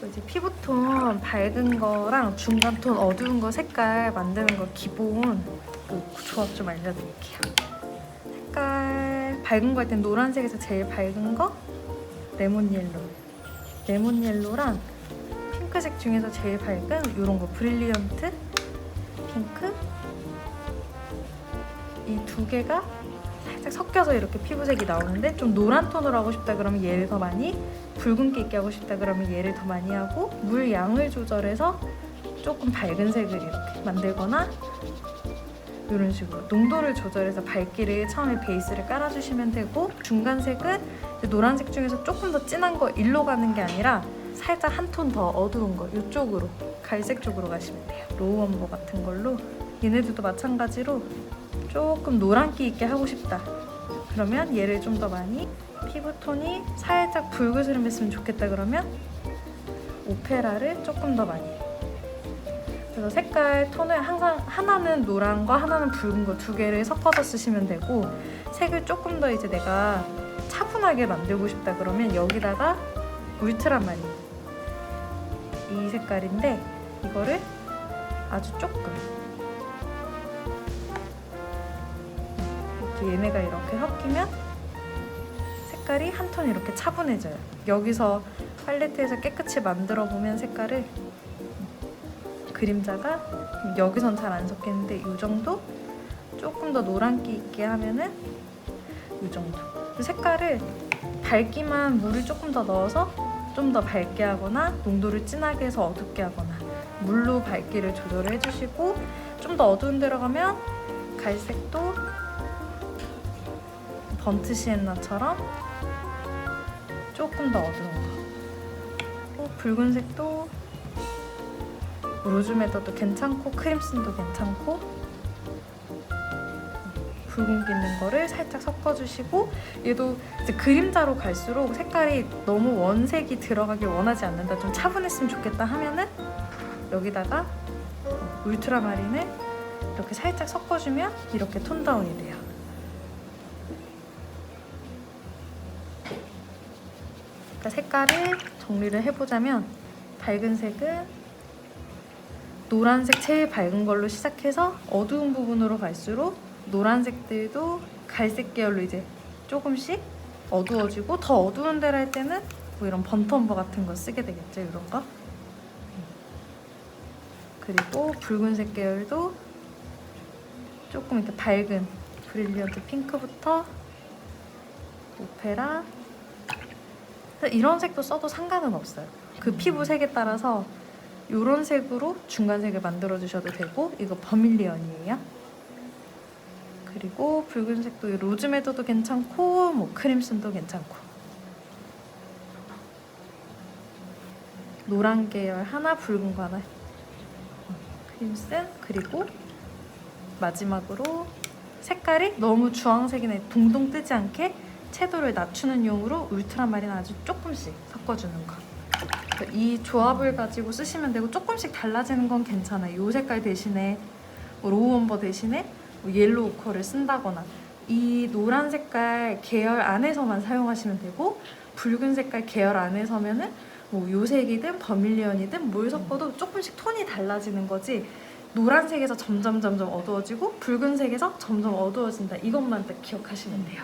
또 이제 피부톤 밝은 거랑 중간 톤 어두운 거 색깔 만드는 거 기본 그 조합 좀 알려드릴게요. 색깔 밝은 거 할 땐 노란색에서 제일 밝은 거 레몬 옐로. 레몬 옐로랑 핑크색 중에서 제일 밝은 이런 거 브릴리언트 핑크 이 두 개가 살짝 섞여서 이렇게 피부색이 나오는데 좀 노란 톤으로 하고 싶다 그러면 얘를 더 많이 붉은기 있게 하고 싶다 그러면 얘를 더 많이 하고 물 양을 조절해서 조금 밝은 색을 이렇게 만들거나 이런 식으로 농도를 조절해서 밝기를 처음에 베이스를 깔아주시면 되고 중간 색은 이제 노란색 중에서 조금 더 진한 거 일로 가는 게 아니라 살짝 한 톤 더 어두운 거 이쪽으로 갈색 쪽으로 가시면 돼요. 로우 원버 같은 걸로. 얘네들도 마찬가지로 조금 노란기 있게 하고 싶다. 그러면 얘를 좀 더 많이 피부톤이 살짝 붉으스름했으면 좋겠다 그러면 오페라를 조금 더 많이. 그래서 색깔 톤을 항상 하나는 노란 거 하나는 붉은 거 두 개를 섞어서 쓰시면 되고 색을 조금 더 이제 내가 차분하게 만들고 싶다 그러면 여기다가 울트라마린 이 색깔인데 이거를 아주 조금 이렇게 얘네가 이렇게 섞이면 색깔이 한 톤 이렇게 차분해져요. 여기서 팔레트에서 깨끗이 만들어 보면 색깔을 그림자가 여기선 잘 안 섞이는데 이 정도 조금 더 노란기 있게 하면은 이 정도 그 색깔을 밝기만 물을 조금 더 넣어서 좀 더 밝게 하거나 농도를 진하게 해서 어둡게 하거나 물로 밝기를 조절해 주시고 좀 더 어두운 데로 가면 갈색도 번트 시엔나처럼 조금 더 어두운 거. 또 붉은색도 로즈메더도 괜찮고 크림슨도 괜찮고 붉은기 있는 거를 살짝 섞어주시고 얘도 이제 그림자로 갈수록 색깔이 너무 원색이 들어가길 원하지 않는다. 좀 차분했으면 좋겠다 하면은 여기다가 울트라마린을 이렇게 살짝 섞어주면 이렇게 톤 다운이 돼요 색깔을 정리를 해보자면 밝은 색은 노란색 제일 밝은 걸로 시작해서 어두운 부분으로 갈수록 노란색들도 갈색 계열로 이제 조금씩 어두워지고 더 어두운 데를 할 때는 뭐 이런 번텀버 같은 거 쓰게 되겠죠 이런 거? 그리고 붉은색 계열도 조금 이렇게 밝은 브릴리언트 핑크부터 오페라 이런 색도 써도 상관은 없어요. 그 피부 색에 따라서 이런 색으로 중간색을 만들어 주셔도 되고 이거 버밀리언이에요. 그리고 붉은색도 이 로즈메더도 괜찮고 뭐 크림슨도 괜찮고. 노란 계열 하나 붉은 거 하나. 음, 크림슨 그리고 마지막으로 색깔이 너무 주황색이나 동동 뜨지 않게 채도를 낮추는 용으로 울트라마린 아주 조금씩 섞어주는 거. 이 조합을 가지고 쓰시면 되고 조금씩 달라지는 건 괜찮아요. 이 색깔 대신에 뭐 로우 원버 대신에 뭐 옐로우 오커를 쓴다거나 이 노란 색깔 계열 안에서만 사용하시면 되고 붉은 색깔 계열 안에서면은 뭐 요색이든 버밀리언이든 뭘 섞어도 조금씩 톤이 달라지는 거지 노란색에서 점점 점점 어두워지고 붉은색에서 점점 어두워진다 이것만 딱 기억하시면 돼요.